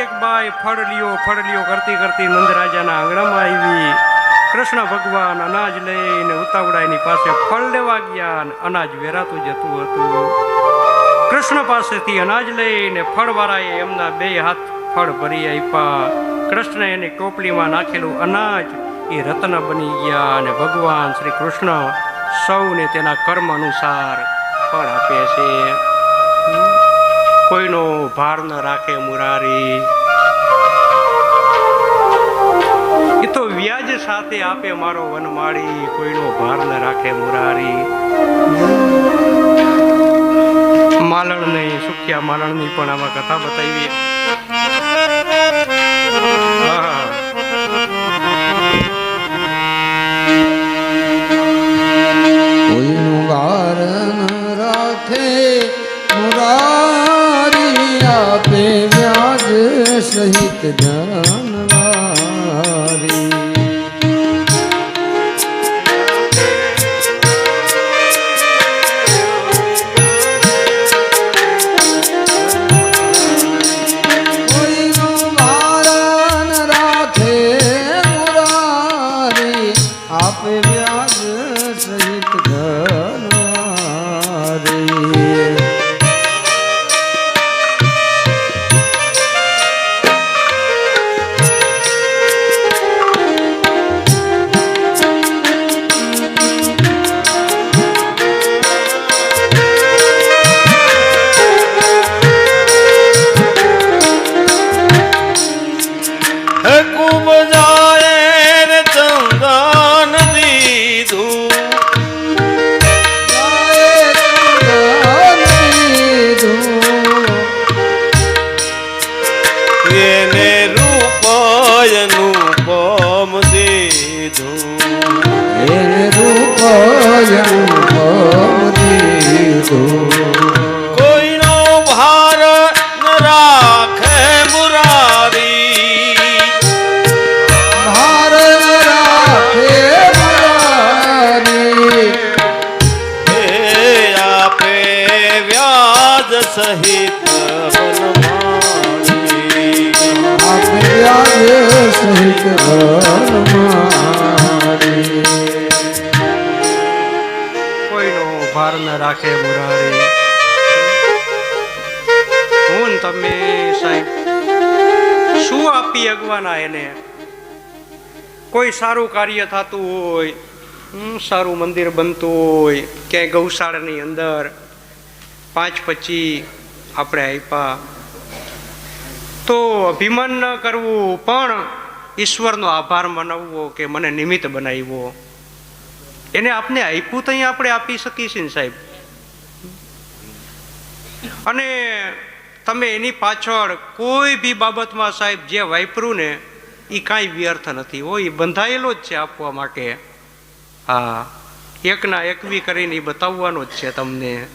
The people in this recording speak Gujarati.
એક બાઈ ફળ લ્યો ફળ લ્યો કરતી કરતી નંદરાજાના આંગણામાં આવી. કૃષ્ણ ભગવાન અનાજ લઈને ઉતાવળાની પાસે ફળ લેવા ગયા અને અનાજ વેરાતું જતું હતું. કૃષ્ણ પાસેથી અનાજ લઈને ફળવાળાએ એમના બે હાથ ફળ ભરી આપ્યા. કૃષ્ણ એની ટોપલીમાં નાખેલું અનાજ એ રત્ન બની ગયા અને ભગવાન શ્રી કૃષ્ણ સૌને તેના કર્મ અનુસાર ફળ આપે છે. કોઈનો ભાર ન રાખે મુરારી. એ તો વ્યાજ સાથે આપે મારો વનમાળી, કોઈનો ભાર ન રાખે મુરારી. માલણ નહીં, સુખ્યા માલણની પણ આમાં કથા બતાવી આપે વ્યાજ સહિત ધનવારી દીધું કોઈનો ભાર ન રાખે મુરારી હે આપે વ્યાજ સહિત. સહિત. કોઈનો ન રાખે મુરારી. હું તમે સાહેબ, શું આપી અગવાના એને? કોઈ સારું કાર્ય થતું હોય સારું મંદિર બનતું હોય, ક્યાંય ગૌશાળાની અંદર પાંચ પછી આપણે આપ્યા તો અભિમાન ન કરવું, પણ ઈશ્વરનો આભાર મનાવવો કે મને નિમિત્ત બનાવ્યો. એને આપને આપ્યું તો આપણે આપી શકીએ છીએ ને સાહેબ. અને તમે એની પાછળ કોઈ બી બાબતમાં સાહેબ જે વાપરું ને એ કાંઈ વ્યર્થ નથી. હોય એ બંધાયેલો જ છે આપવા માટે. હા. એકના એકવી કરીને એ બતાવવાનો જ છે તમને.